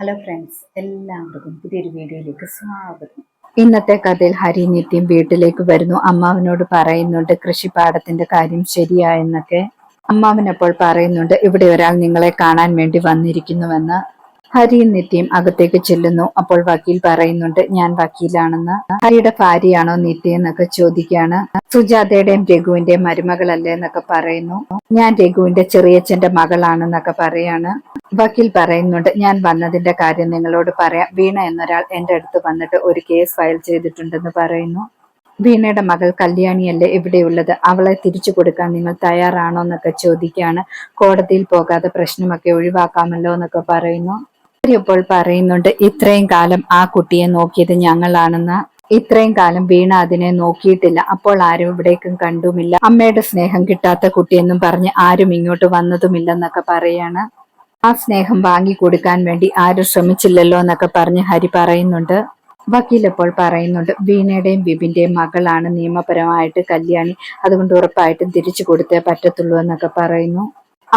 Hello friends എല്ലാവർക്കും പുതിയൊരു വീഡിയോയിലേക്ക് സ്വാഗതം. ഇന്നത്തെ കഥയിൽ ഹരി നിത്യം വീട്ടിലേക്ക് വരുന്നു. അമ്മാവനോട് പറയുന്നുണ്ട് കൃഷിപ്പാടത്തിന്റെ കാര്യം ശരിയായെന്നൊക്കെ അമ്മാവൻ അപ്പോൾ പറയുന്നുണ്ട് ഇവിടെ ഒരാൾ നിങ്ങളെ കാണാൻ വേണ്ടി വന്നിരിക്കുന്നുവെന്ന്. ഹരിയും നിത്യയും അകത്തേക്ക് ചെല്ലുന്നു. അപ്പോൾ വക്കീൽ പറയുന്നുണ്ട് ഞാൻ വക്കീലാണെന്ന്. ഹരിയുടെ ഭാര്യയാണോ നിത്യ എന്നൊക്കെ ചോദിക്കുകയാണ്. സുജാതയുടെയും രഘുവിന്റെയും മരുമകളല്ലേ എന്നൊക്കെ പറയുന്നു. ഞാൻ രഘുവിന്റെ ചെറിയച്ഛന്റെ മകളാണെന്നൊക്കെ പറയാണ്. വക്കീൽ പറയുന്നുണ്ട് ഞാൻ വന്നതിന്റെ കാര്യം നിങ്ങളോട് പറയാം. വീണ എന്നൊരാൾ എന്റെ അടുത്ത് വന്നിട്ട് ഒരു കേസ് ഫയൽ ചെയ്തിട്ടുണ്ടെന്ന് പറയുന്നു. വീണയുടെ മകൾ കല്യാണിയല്ലേ ഇവിടെയുള്ളത്? അവളെ തിരിച്ചു കൊടുക്കാൻ നിങ്ങൾ തയ്യാറാണോ? എന്നൊക്കെ ചോദിക്കുകയാണ്. കോടതിയിൽ പോകാതെ പ്രശ്നമൊക്കെ ഒഴിവാക്കാമല്ലോ എന്നൊക്കെ പറയുന്നു. ഇപ്പോൾ പറയുന്നുണ്ട് ഇത്രയും കാലം ആ കുട്ടിയെ നോക്കിയത് ഞങ്ങളാണെന്ന് ഇത്രയും കാലം വീണ അതിനെ നോക്കിയിട്ടില്ല. അപ്പോൾ ആരും ഇവിടേക്കും കണ്ടുമില്ല. അമ്മയുടെ സ്നേഹം കിട്ടാത്ത കുട്ടിയെന്നും പറഞ്ഞ് ആരും ഇങ്ങോട്ട് വന്നതുമില്ലെന്നൊക്കെ പറയാണ്. ആ സ്നേഹം വാങ്ങി കൊടുക്കാൻ വേണ്ടി ആരും ശ്രമിച്ചില്ലല്ലോ എന്നൊക്കെ പറഞ്ഞ് ഹരി പറയുന്നുണ്ട്. വക്കീൽ അപ്പോൾ പറയുന്നുണ്ട് വീണയുടെയും ബിബിന്റെയും മകളാണ് നിയമപരമായിട്ട് കല്യാണി. അതുകൊണ്ട് ഉറപ്പായിട്ടും തിരിച്ചു കൊടുത്തേ പറ്റത്തുള്ളൂ എന്നൊക്കെ പറയുന്നു.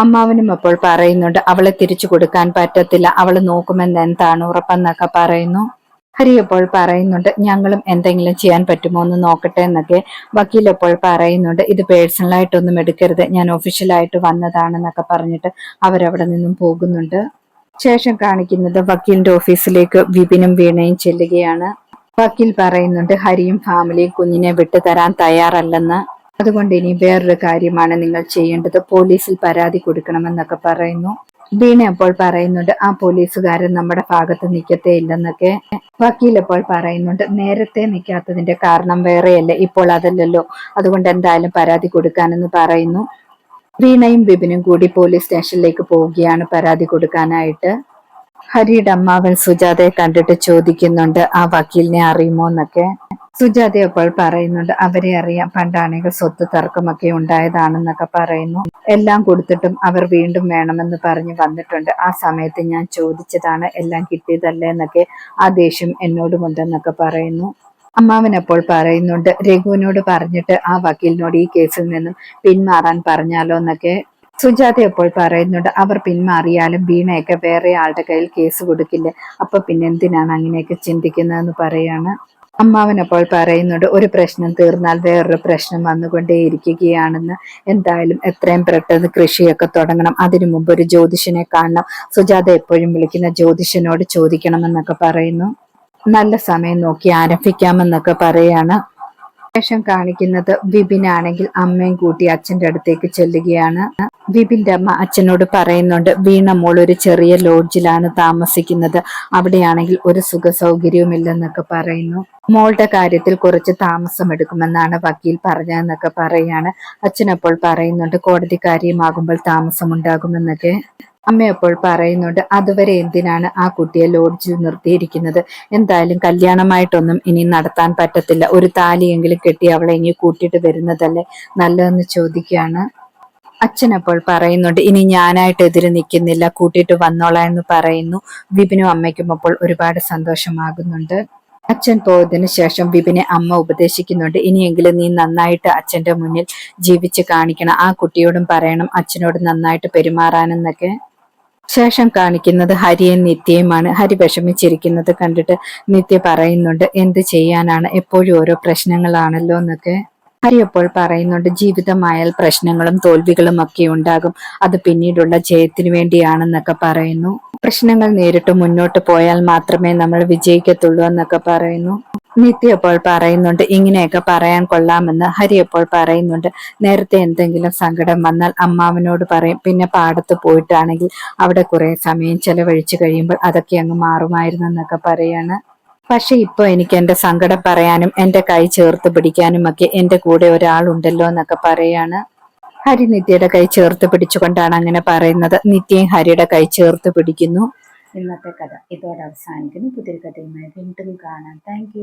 അമ്മാവനും അപ്പോൾ പറയുന്നുണ്ട് അവളെ തിരിച്ചു കൊടുക്കാൻ പറ്റത്തില്ല. അവൾ നോക്കുമെന്ന് എന്താണ്? ഉറപ്പെന്നൊക്കെ പറയുന്നു. ഹരി അപ്പോൾ പറയുന്നുണ്ട് ഞങ്ങളും എന്തെങ്കിലും ചെയ്യാൻ പറ്റുമോ എന്ന് നോക്കട്ടെ എന്നൊക്കെ വക്കീൽ അപ്പോൾ പറയുന്നുണ്ട് ഇത് പേഴ്സണലായിട്ടൊന്നും എടുക്കരുത്. ഞാൻ ഒഫീഷ്യലായിട്ട് വന്നതാണെന്നൊക്കെ പറഞ്ഞിട്ട് അവരവിടെ നിന്നും പോകുന്നുണ്ട്. ശേഷം കാണിക്കുന്നത് വക്കീലിന്റെ ഓഫീസിലേക്ക് വിപിനും വീണയും ചെല്ലുകയാണ്. വക്കീൽ പറയുന്നുണ്ട് ഹരിയും ഫാമിലിയും കുഞ്ഞിനെ വിട്ടുതരാൻ തയ്യാറല്ലെന്ന്. അതുകൊണ്ട് ഇനി വേറൊരു കാര്യമാണ് നിങ്ങൾ ചെയ്യേണ്ടത്. പോലീസിൽ പരാതി കൊടുക്കണമെന്നൊക്കെ പറയുന്നു. ബീണ അപ്പോൾ പറയുന്നുണ്ട് ആ പോലീസുകാരൻ നമ്മുടെ ഭാഗത്ത് നിൽക്കത്തേ ഇല്ലെന്നൊക്കെ. വക്കീൽ അപ്പോൾ പറയുന്നുണ്ട് നേരത്തെ നിൽക്കാത്തതിന്റെ കാരണം വേറെയല്ലേ ഇപ്പോൾ അതല്ലല്ലോ. അതുകൊണ്ട് എന്തായാലും പരാതി കൊടുക്കാനെന്ന് പറയുന്നു. വീണയും ബിബിനും കൂടി പോലീസ് സ്റ്റേഷനിലേക്ക് പോവുകയാണ് പരാതി കൊടുക്കാനായിട്ട്. ഹരിയുടെ അമ്മാവൻ സുജാതയെ കണ്ടിട്ട് ചോദിക്കുന്നുണ്ട് ആ വക്കീലിനെ അറിയുമോ? എന്നൊക്കെ. സുജാത അപ്പോൾ പറയുന്നുണ്ട് അവരെ അറിയാം പണ്ടാണെങ്കിൽ സ്വത്ത് തർക്കമൊക്കെ ഉണ്ടായതാണെന്നൊക്കെ പറയുന്നു. എല്ലാം കൊടുത്തിട്ടും അവർ വീണ്ടും വേണമെന്ന് പറഞ്ഞ് വന്നിട്ടുണ്ട്. ആ സമയത്ത് ഞാൻ ചോദിച്ചതാണ് എല്ലാം കിട്ടിയതല്ലേ? എന്നൊക്കെ ആ ദേഷ്യം എന്നോടുമുണ്ടെന്നൊക്കെ പറയുന്നു. അമ്മാവൻ അപ്പോൾ പറയുന്നുണ്ട് രഘുവിനോട് പറഞ്ഞിട്ട് ആ വക്കീലിനോട് ഈ കേസിൽ നിന്നും പിന്മാറാൻ പറഞ്ഞാലോ? എന്നൊക്കെ. സുജാത അപ്പോൾ പറയുന്നുണ്ട് അവർ പിന്മാറിയാലും വീണയൊക്കെ വേറെ ആളുടെ കയ്യിൽ കേസ് കൊടുക്കില്ല? അപ്പൊ പിന്നെന്തിനാണ് അങ്ങനെയൊക്കെ ചിന്തിക്കുന്നതെന്ന് പറയാണ്. അമ്മാവൻ അപ്പോൾ പറയുന്നുണ്ട് ഒരു പ്രശ്നം തീർന്നാൽ വേറൊരു പ്രശ്നം വന്നുകൊണ്ടേയിരിക്കുകയാണെന്ന്. എന്തായാലും എത്രയും പെട്ടെന്ന് കൃഷിയൊക്കെ തുടങ്ങണം. അതിനു മുമ്പ് ഒരു ജ്യോതിഷനെ കാണണം. സുജാത എപ്പോഴും വിളിക്കുന്ന ജ്യോതിഷനോട് ചോദിക്കണമെന്നൊക്കെ പറയുന്നു. നല്ല സമയം നോക്കി ആരംഭിക്കാമെന്നൊക്കെ പറയാണ്. ശേഷം കാണിക്കുന്നത് വിപിനാണെങ്കിൽ അമ്മയും കൂട്ടി അച്ഛന്റെ അടുത്തേക്ക് ചെല്ലുകയാണ്. വിപിന്റെ അമ്മ അച്ഛനോട് പറയുന്നുണ്ട് വീണ മോൾ ഒരു ചെറിയ ലോഡ്ജിലാണ് താമസിക്കുന്നത്. അവിടെയാണെങ്കിൽ ഒരു സുഖ സൗകര്യവുമില്ലെന്നൊക്കെ പറയുന്നു. മോളുടെ കാര്യത്തിൽ കുറച്ച് താമസമെടുക്കുമെന്നാണ് വക്കീൽ പറഞ്ഞതെന്നൊക്കെ പറയാണ്. അച്ഛനപ്പോൾ പറയുന്നുണ്ട് കോടതി കാര്യമാകുമ്പോൾ താമസമുണ്ടാകുമെന്നൊക്കെ. അമ്മ അപ്പോൾ പറയുന്നുണ്ട് അതുവരെ എന്തിനാണ് ആ കുട്ടിയെ ലോഡ്ജിൽ നിർത്തിയിരിക്കുന്നത്? എന്തായാലും കല്യാണമായിട്ടൊന്നും ഇനി നടത്താൻ പറ്റത്തില്ല. ഒരു താലിയെങ്കിലും കെട്ടി അവളെ ഇനി കൂട്ടിയിട്ട് വരുന്നതല്ലേ നല്ലതെന്ന് ചോദിക്കുകയാണ്. അച്ഛൻ അപ്പോൾ പറയുന്നുണ്ട് ഇനി ഞാനായിട്ട് എതിര് നിൽക്കുന്നില്ല കൂട്ടിയിട്ട് വന്നോളാം എന്ന് പറയുന്നു. വിപിനും അമ്മയ്ക്കും അപ്പോൾ ഒരുപാട് സന്തോഷമാകുന്നുണ്ട്. അച്ഛൻ പോയതിനു ശേഷം വിപിനെ അമ്മ ഉപദേശിക്കുന്നുണ്ട് ഇനിയെങ്കിലും നീ നന്നായിട്ട് അച്ഛന്റെ മുന്നിൽ ജീവിച്ച് കാണിക്കണം ആ കുട്ടിയോടും പറയണം അച്ഛനോട് നന്നായിട്ട് പെരുമാറാനെന്നൊക്കെ. ശേഷം കാണിക്കുന്നത് ഹരിയും നിത്യയുമാണ്. ഹരി വിഷമിച്ചിരിക്കുന്നത് കണ്ടിട്ട് നിത്യ പറയുന്നുണ്ട് എന്ത് ചെയ്യാനാണ്? എപ്പോഴും ഓരോ പ്രശ്നങ്ങളാണല്ലോ എന്നൊക്കെ. ഹരി അപ്പോൾ പറയുന്നുണ്ട് ജീവിതമായാൽ പ്രശ്നങ്ങളും തോൽവികളും ഒക്കെ ഉണ്ടാകും. അത് പിന്നീടുള്ള ജയത്തിന് വേണ്ടിയാണെന്നൊക്കെ പറയുന്നു. പ്രശ്നങ്ങൾ നേരിട്ട് മുന്നോട്ട് പോയാൽ മാത്രമേ നമ്മൾ വിജയിക്കത്തുള്ളൂ എന്നൊക്കെ പറയുന്നു. നിത്യപ്പോൾ പറയുന്നുണ്ട് ഇങ്ങനെയൊക്കെ പറയാൻ കൊള്ളാമെന്ന്. ഹരി അപ്പോൾ പറയുന്നുണ്ട് നേരത്തെ എന്തെങ്കിലും സങ്കടം വന്നാൽ അമ്മാവനോട് പറയും. പിന്നെ പാടത്ത് പോയിട്ടാണെങ്കിൽ അവിടെ കുറെ സമയം ചെലവഴിച്ചു കഴിയുമ്പോൾ അതൊക്കെ അങ്ങ് മാറുമായിരുന്നു എന്നൊക്കെ പറയാണ്. പക്ഷെ ഇപ്പൊ എനിക്ക് എന്റെ സങ്കടം പറയാനും എന്റെ കൈ ചേർത്ത് പിടിക്കാനും ഒക്കെ എന്റെ കൂടെ ഒരാളുണ്ടല്ലോ എന്നൊക്കെ പറയാണ്. ഹരി നിത്യയുടെ കൈ ചേർത്ത് പിടിച്ചുകൊണ്ടാണ് അങ്ങനെ പറയുന്നത്. നിത്യയും ഹരിയുടെ കൈ ചേർത്ത് പിടിക്കുന്നു. ഇന്നത്തെ കഥ ഇതോടെ അവസാനിക്കുന്നു. പുതിയൊരു കഥയുമായി വീണ്ടും കാണാം. താങ്ക്